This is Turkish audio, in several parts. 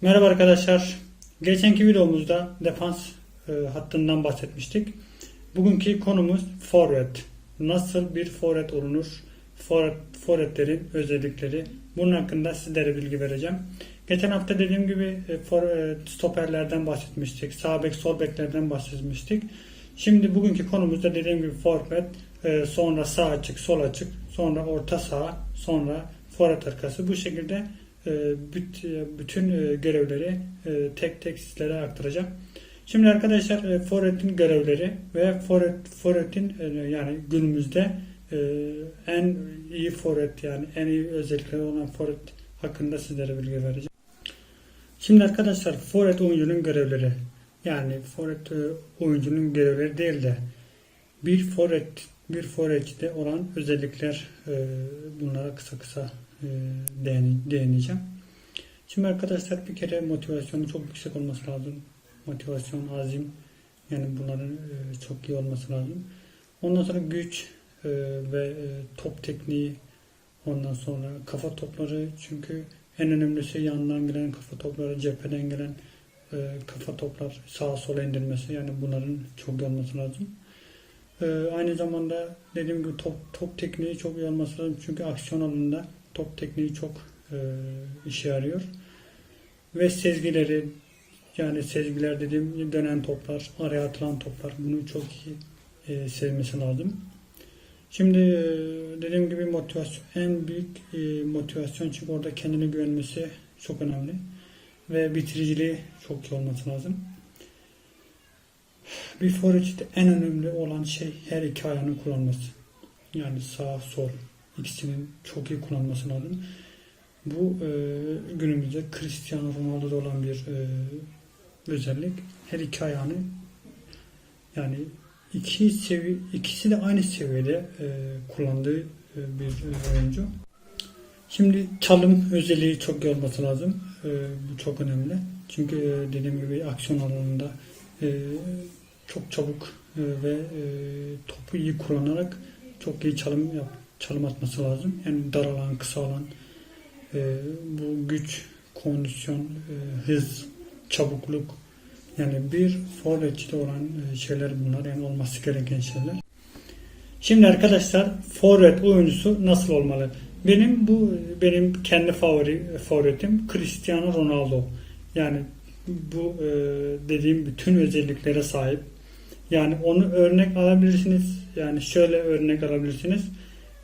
Merhaba arkadaşlar. Geçenki videomuzda defans e, hattından bahsetmiştik. Bugünkü konumuz forvet. Nasıl bir forvet olunur? Forvet, forvetlerin özellikleri. Bunun hakkında sizlere bilgi vereceğim. Geçen hafta dediğim gibi e, e, stoperlerden bahsetmiştik. Sağ bek, sol beklerden bahsetmiştik. Şimdi bugünkü konumuzda dediğim gibi forvet, e, sonra sağ açık, sol açık, sonra orta saha, sonra forvet arkası. Bu şekilde büt- bütün görevleri tek tek sizlere aktaracağım. Şimdi arkadaşlar forvetin görevleri ve forvet forvetin yani günümüzde en iyi forvet yani en iyi özellikleri olan forvet hakkında sizlere bilgi vereceğim. Şimdi arkadaşlar forvet oyuncunun görevleri yani forvet e, oyuncunun görevleri değil de bir forvet bir forvetçide olan özellikler e, bunlara kısa kısa e, değine- değineceğim. Şimdi arkadaşlar bir kere motivasyonu çok yüksek olması lazım. Motivasyon, azim yani bunların e, çok iyi olması lazım. Ondan sonra güç e, ve e, top tekniği ondan sonra kafa topları çünkü en önemlisi yandan gelen kafa topları, cepheden gelen e, kafa toplar sağa sola indirmesi yani bunların çok iyi lazım. E, aynı zamanda dediğim gibi top, top tekniği çok iyi lazım çünkü aksiyon alanında top tekniği çok e, işe yarıyor. Ve sezgileri yani sezgiler dediğim dönen toplar, araya atılan toplar bunu çok iyi e, sevmesi lazım. Şimdi e, dediğim gibi motivasyon en büyük e, motivasyon çünkü orada kendine güvenmesi çok önemli ve bitiriciliği çok iyi olması lazım. Bir forvetçide en önemli olan şey her iki ayağını kullanması. Yani sağ sol ikisinin çok iyi kullanması lazım. Bu e, günümüzde Cristiano Ronaldo'da olan bir e, özellik. Her iki ayağını yani iki sevi ikisi de aynı seviyede e, kullandığı e, bir e, oyuncu. Şimdi çalım özelliği çok iyi olması lazım. E, bu çok önemli. Çünkü e, dediğim gibi aksiyon alanında e, çok çabuk e, ve e, topu iyi kullanarak çok iyi çalım yap, çalım atması lazım. Yani dar alan, kısa alan e, bu güç, kondisyon, e, hız, çabukluk yani bir forvetçide olan e, şeyler bunlar. Yani olması gereken şeyler. Şimdi arkadaşlar forvet oyuncusu nasıl olmalı? Benim bu benim kendi favori forvetim Cristiano Ronaldo. Yani bu e, dediğim bütün özelliklere sahip. Yani onu örnek alabilirsiniz. Yani şöyle örnek alabilirsiniz.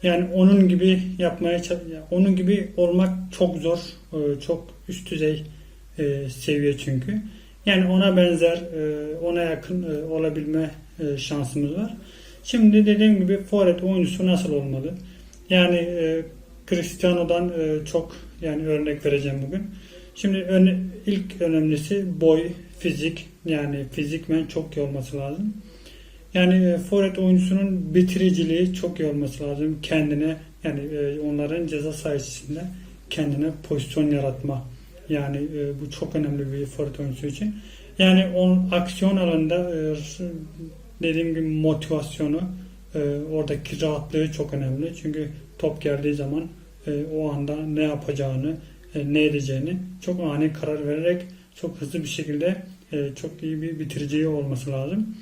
Yani onun gibi yapmaya onun gibi olmak çok zor. e, Çok üst düzey e, seviye çünkü. Yani ona benzer, e, ona yakın e, olabilme e, şansımız var. Şimdi dediğim gibi forvet oyuncusu nasıl olmalı? Yani Cristiano'dan çok yani örnek vereceğim bugün. Şimdi ilk önemlisi boy, fizik. Yani fizikmen çok iyi olması lazım. Yani forvet oyuncusunun bitiriciliği çok iyi olması lazım. Kendine yani onların ceza sahasında kendine pozisyon yaratma. Yani e, bu çok önemli bir forvet oyuncusu için. Yani on aksiyon alanında e, dediğim gibi motivasyonu e, oradaki rahatlığı çok önemli. Çünkü top geldiği zaman e, o anda ne yapacağını, e, ne edeceğini çok ani karar vererek çok hızlı bir şekilde e, çok iyi bir bitiriciyi olması lazım.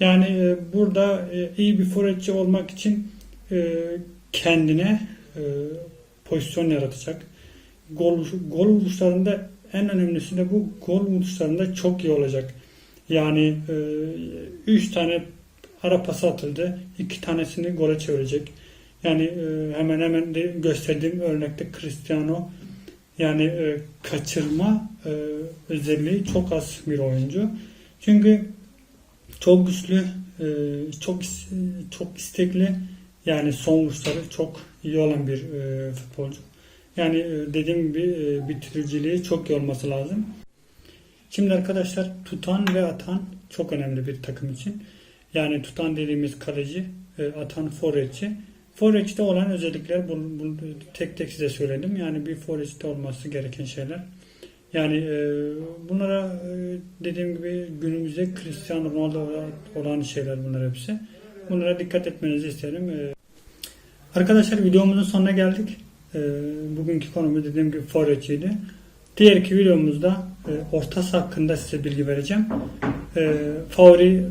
Yani e, burada e, iyi bir forvetçi olmak için e, kendine e, pozisyon yaratacak. Gol, gol vuruşlarında en önemlisi de bu gol vuruşlarında çok iyi olacak. Yani 3 tane ara pası atıldı. 2 tanesini gole çevirecek. Yani e, hemen hemen de gösterdiğim örnekte Cristiano yani e, kaçırma e, özelliği çok az bir oyuncu. Çünkü çok güçlü, e, çok çok istekli yani son vuruşları çok iyi olan bir e, futbolcu. Yani e, dediğim gibi e, bitiriciliği çok iyi olması lazım. Şimdi arkadaşlar tutan ve atan çok önemli bir takım için. Yani tutan dediğimiz kaleci, e, atan forvetçi. Forvetçide olan özellikler bunu, bunu tek tek size söyledim. Yani bir forvetçide olması gereken şeyler. Yani e, bunlara e, dediğim gibi günümüzde Cristiano Ronaldo olan şeyler bunlar hepsi. Bunlara dikkat etmenizi isterim. E, arkadaşlar videomuzun sonuna geldik. E, bugünkü konumuz dediğim gibi forvetçiydi. Diğer iki videomuzda e, orta saha hakkında size bilgi vereceğim. E, favori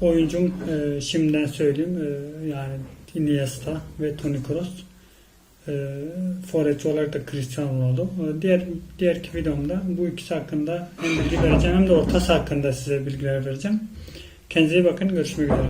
oyuncum e, şimdiden söyleyeyim. E, yani Iniesta ve Toni Kroos. E, forvetçi olarak da Cristiano Ronaldo. E, diğer diğer iki videomda bu ikisi hakkında hem bilgi vereceğim hem de orta saha hakkında size bilgiler vereceğim. Kendinize iyi bakın. Görüşmek üzere.